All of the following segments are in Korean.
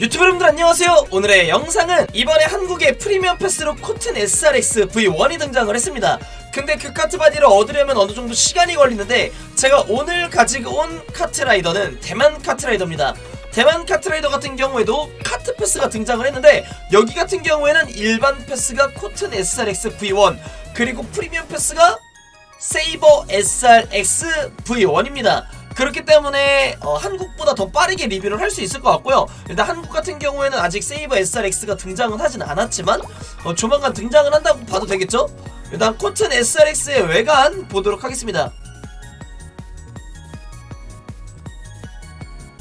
유튜브 여러분들 안녕하세요. 오늘의 영상은 이번에 한국의 프리미엄 패스로 코튼 SRX V1이 등장을 했습니다. 근데 그 카트 바디를 얻으려면 어느 정도 시간이 걸리는데 제가 오늘 가지고 온 카트라이더는 대만 카트라이더입니다. 대만 카트라이더 같은 경우에도 카트 패스가 등장을 했는데 여기 같은 경우에는 일반 패스가 코튼 SRX V1 그리고 프리미엄 패스가 세이버 SRX V1입니다. 그렇기 때문에 어, 한국보다 더 빠르게 리뷰를 할 수 있을 것 같고요. 일단 한국 같은 경우에는 아직 세이버 SRX가 등장은 하진 않았지만 어, 조만간 등장을 한다고 봐도 되겠죠? 일단 코튼 SRX의 외관 보도록 하겠습니다.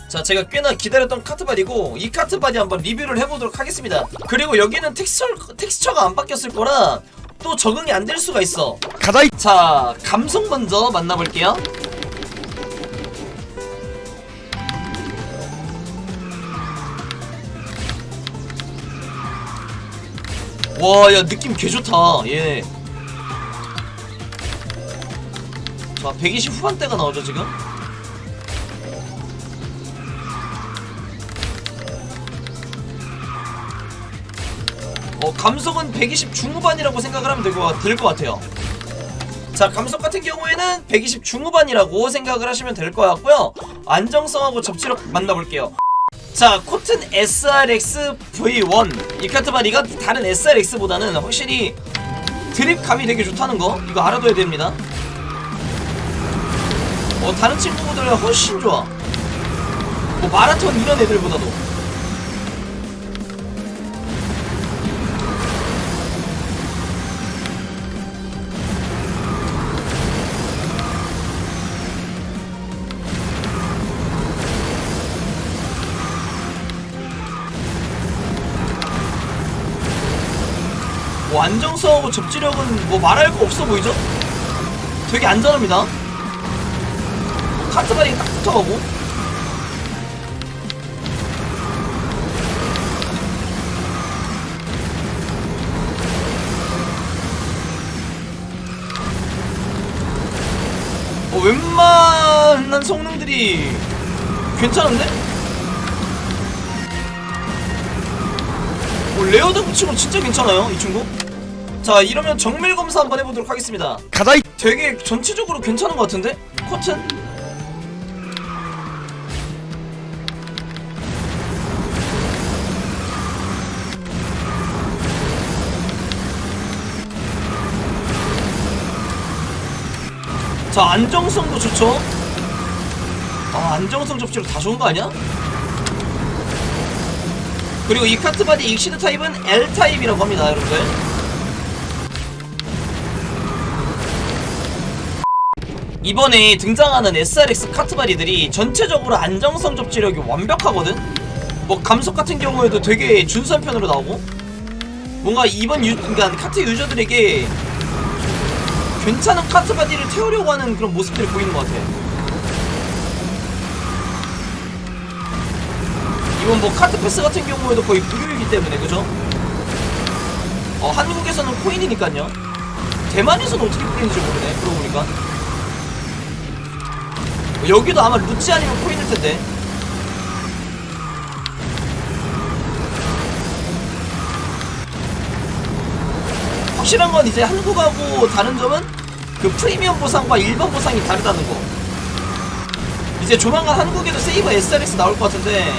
자 제가 꽤나 기다렸던 카트바디고 이 카트바디 한번 리뷰를 해보도록 하겠습니다 그리고 여기는 텍스처, 텍스처가 안 바뀌었을 거라 또 적응이 안 될 수가 있어 가자 이자 감성 먼저 만나볼게요 와 야 느낌 개 좋다. 얘. 자 120 후반대가 나오죠 지금? 어 감속은 120 중후반이라고 생각을 하면 될 것 될 것 같아요. 자 감속 같은 경우에는 120 중후반이라고 생각을 하시면 될 것 같고요. 안정성하고 접지력 만나볼게요 자 코튼 SRX V1 이 카트바디가 다른 SRX보다는 확실히 드립감이 되게 좋다는 거 이거 알아둬야 됩니다. 어 다른 친구들보다 훨씬 좋아. 뭐 마라톤 이런 애들보다도 뭐 안정성하고 접지력은 뭐 말할 거 없어 보이죠? 되게 안전합니다. 카트바디 딱 붙어가고. 어, 웬만한 성능들이 괜찮은데? 어, 레어드 붙이고 진짜 괜찮아요, 이 친구. 자, 이러면 정밀 검사 한번 해보도록 하겠습니다. 가자 이 되게 전체적으로 괜찮은 것 같은데? 코튼? 자, 안정성도 좋죠? 아, 안정성 접지로 다 좋은 거 아니야? 그리고 이 카트 바디 익시드 타입은 L 타입이라고 합니다, 여러분들. 이번에 등장하는 SRX 카트바디들이 전체적으로 안정성 접지력이 완벽하거든? 뭐 감속 같은 경우에도 되게 준수한 편으로 나오고 뭔가 이번 유, 그러니까 카트 유저들에게 괜찮은 카트바디를 태우려고 하는 그런 모습들이 보이는 것 같아 이건 뭐 카트 패스 같은 경우에도 거의 무료이기 때문에 그죠? 어 한국에서는 코인이니까요 대만에서는 어떻게 풀리는지 모르네 그러고 보니까 여기도 아마 루치 아니면 코인일 텐데. 확실한 건 이제 한국하고 다른 점은 그 프리미엄 보상과 일반 보상이 다르다는 거. 이제 조만간 한국에도 세이버 SRX 나올 것 같은데.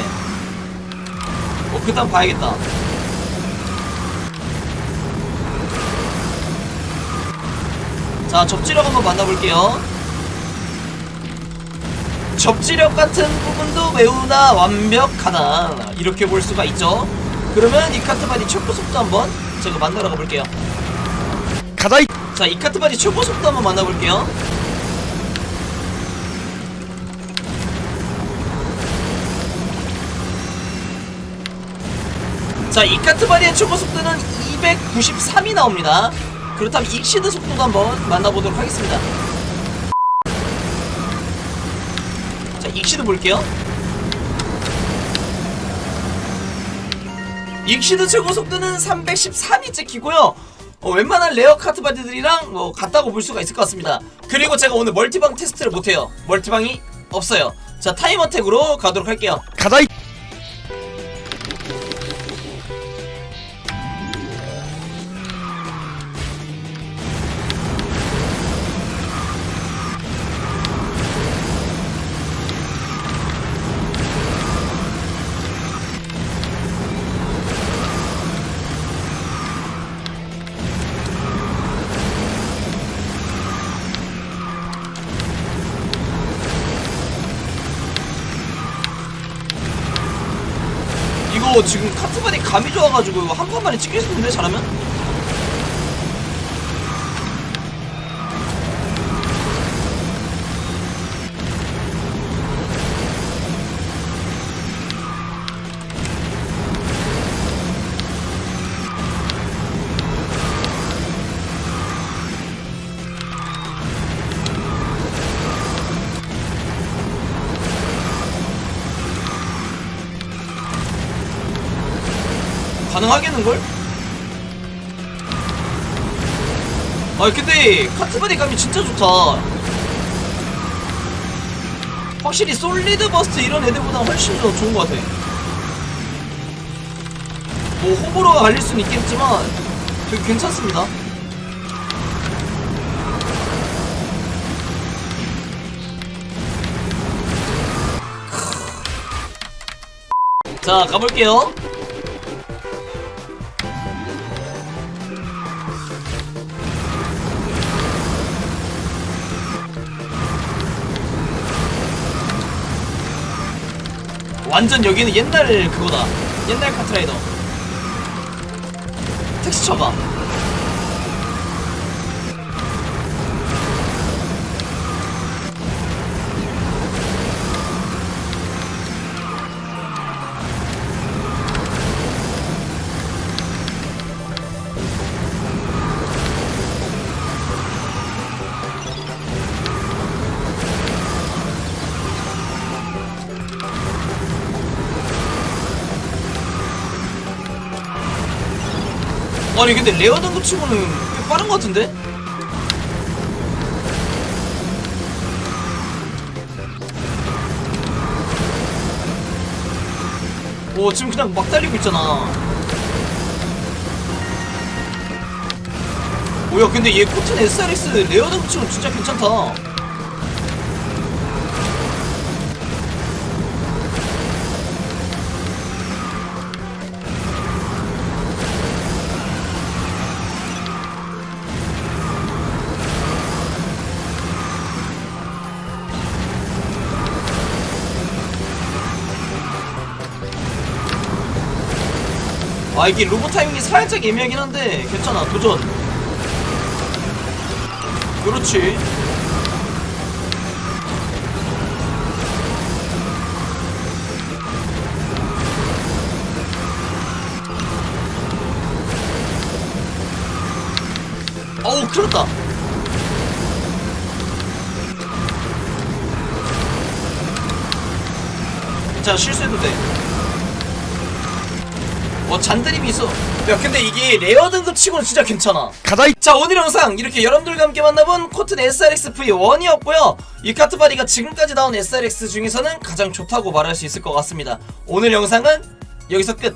어, 그딴 봐야겠다. 자, 접지력 한번 만나볼게요. 접지력 같은 부분도 매우나 완벽하다. 이렇게 볼 수가 있죠. 그러면 이 카트바디 최고 속도 한번 제가 만나러 가볼게요. 가자 이. 자 이 카트바디 최고 속도 한번 만나볼게요. 자 이 카트바디의 최고 속도는 293이 나옵니다. 그렇다면 익시드 속도도 한번 만나보도록 하겠습니다 익시드 볼게요. 익시드 최고 속도는 313이 찍히고요. 어, 웬만한 레어 카트 바디들이랑 뭐 같다고 볼 수가 있을 것 같습니다. 그리고 제가 오늘 멀티방 테스트를 못해요. 멀티방이 없어요. 자, 타임 어택으로 가도록 할게요. 가자 지금 카트바디 감이 좋아가지고 한 판만에 찍힐 수 있는데 잘하면? 가능하겠는걸? 아 근데 카트바디 감이 진짜 좋다. 확실히 솔리드 버스트 이런 애들보다 훨씬 더 좋은 것 같아. 뭐 호불호가 갈릴 수는 있겠지만 되게 괜찮습니다. 자 가볼게요 완전 여기는 옛날 그거다. 옛날 카트라이더. 텍스처가. 아니 근데 레어 등급 치고는 꽤 빠른 것 같은데? 오 지금 그냥 막 달리고 있잖아 뭐야 근데 얘 코튼 SRS 레어 등급 치고는 진짜 괜찮다 아 이게 로봇 타이밍이 살짝 애매하긴 한데 괜찮아. 도전. 그렇지. 어우 큰일 났다. 괜찮아 실수해도 돼 어 잔드림이 있어. 야 근데 이게 레어 등급 치고는 진짜 괜찮아. 가자 이 자 오늘 영상 이렇게 여러분들과 함께 만나본 코튼 SRX V1이었고요. 이 카트바디가 지금까지 나온 SRX 중에서는 가장 좋다고 말할 수 있을 것 같습니다. 오늘 영상은 여기서 끝